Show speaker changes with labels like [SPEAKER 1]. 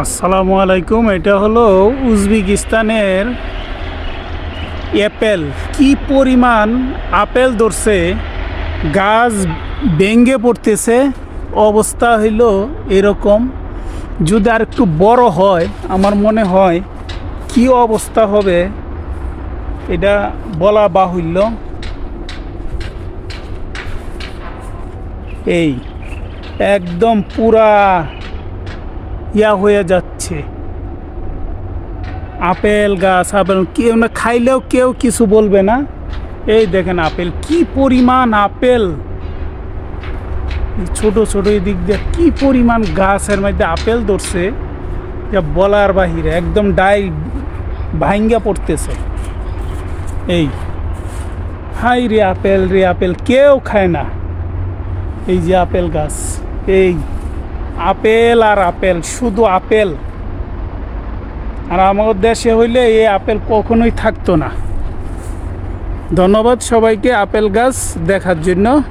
[SPEAKER 1] আসসালামু আলাইকুম, এটা হলো উজবেকিস্তানের অ্যাপেল। কি পরিমাণ আপেল ধরছে, গাছ ভেঙ্গে পড়তেছে, অবস্থা হইল এরকম। যদি আর একটু বড় হয়, আমার মনে হয় কি অবস্থা হবে, এটা বলা বাহুল্য। এই, একদম পুরা ইয়া হয়ে যাচ্ছে। আপেল গাছ, আপেল, কেউ না খাইলেও কেউ কিছু বলবে না। এই দেখেন আপেল, কি পরিমাণ আপেল। ছোট ছোট এই দিক দিয়ে কি পরিমাণ গাছের মধ্যে আপেল ধরছে, যা বলার বাহিরে, একদম ডাই ভাঙ্গা পড়তেছে। এই, হাই রে আপেল রে আপেল, কেউ খায় না। এই যে আপেল গাছ, এই। আপেল আর আপেল, শুধু আপেল। আর আমাদের দেশে হইলে এই আপেল কখনোই থাকতো না। ধন্যবাদ সবাইকে আপেল গাছ দেখার জন্য।